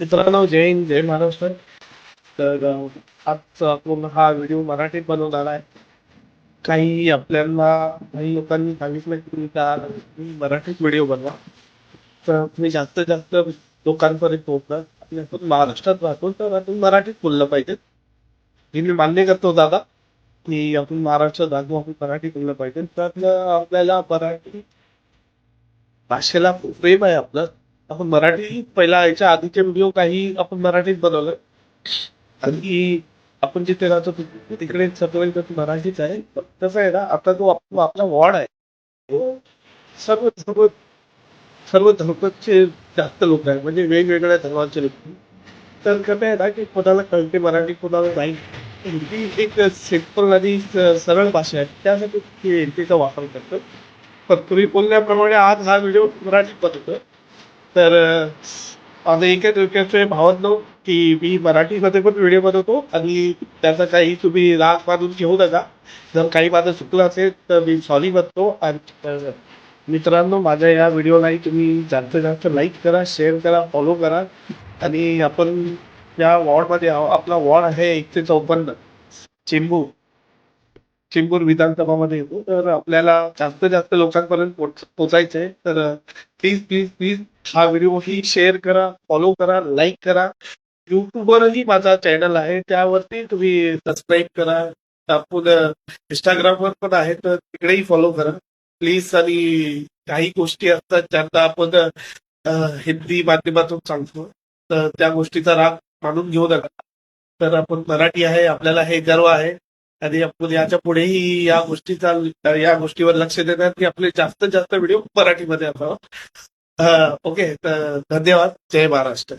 मित्रांनो जय हिंद जय महाराष्ट्र. तर आजचा आपण हा व्हिडिओ मराठीत बनवणार आहे. काही आपल्याला काही लोकांनी सांगितलं की तुम्ही मराठीत व्हिडिओ बनवा. तर तुम्ही जास्तीत जास्त लोकांपर्यंत पोहोचणार. आणि आपण महाराष्ट्रात राहतो तर आपण मराठीत बोललं पाहिजे. हे मी मान्य करतो दादा की आपण महाराष्ट्रात राहतो आपण मराठी बोललं पाहिजे. तर आपल्याला मराठी भाषेला प्रेम आहे आपलं. आपण मराठी पहिला याच्या आधीचे व्हिडिओ काही आपण मराठीत बनवलं. आणि आपण जिथे राहतो तिकडे सगळे तर मराठीच आहे. पण आहे ना आता तो आप- आपला वॉर्ड आहे सर्व सर्व सर्व धर्माचे जास्त लोक आहेत. म्हणजे वेगवेगळ्या धर्माचे लोक तर कसं आहे ना की कोणाला कळते मराठी कोणाला नाही. हिंदी एक सिंपल आणि सरळ भाषा आहे. त्यासाठी हिंदीचा वापर करतो पण तुम्ही बोलल्याप्रमाणे आज हा व्हिडिओ मराठीत बनवतो तर अं, माझं एकच विचारतोय भावांनो की मी मराठीमध्ये पण व्हिडिओ बनवतो आणि त्याचा काही तुम्ही राग मानून घेऊ नका. जर काही माझं चुकलं असेल तर मी सॉरी बनतो आणि मित्रांनो माझ्या या व्हिडिओलाही तुम्ही जास्तीत जास्त लाईक करा शेअर करा फॉलो करा आणि आपण या वॉर्डमध्ये आहो आपला वॉर्ड आहे एकशे चौपन्न. चेंबू. चेंबूर विधानसभामध्ये येतो तर आपल्याला जास्त जास्त लोकांपर्यंत पोच पोचायचं आहे तर प्लीज प्लीज प्लीज हा व्हिडिओ ही शेअर करा फॉलो करा लाईक करा. युट्यूबवरही माझा चॅनल आहे त्यावरती तुम्ही सबस्क्राईब करा. आपण इंस्टाग्रामवर पण आहे तर तिकडेही फॉलो करा. प्लीज आणि काही गोष्टी असतात ज्यांना आपण हिंदी माध्यमातून सांगतो तर त्या गोष्टीचा राग मानून घेऊ नका. तर आपण मराठी आहे आपल्याला हे गर्व आहे. आणि आपण याच्या पुढेही या गोष्टीचा या गोष्टीवर लक्ष देतात की आपले जास्तीत जास्त व्हिडिओ मराठीमध्ये असावा ओके तर धन्यवाद. जय महाराष्ट्र.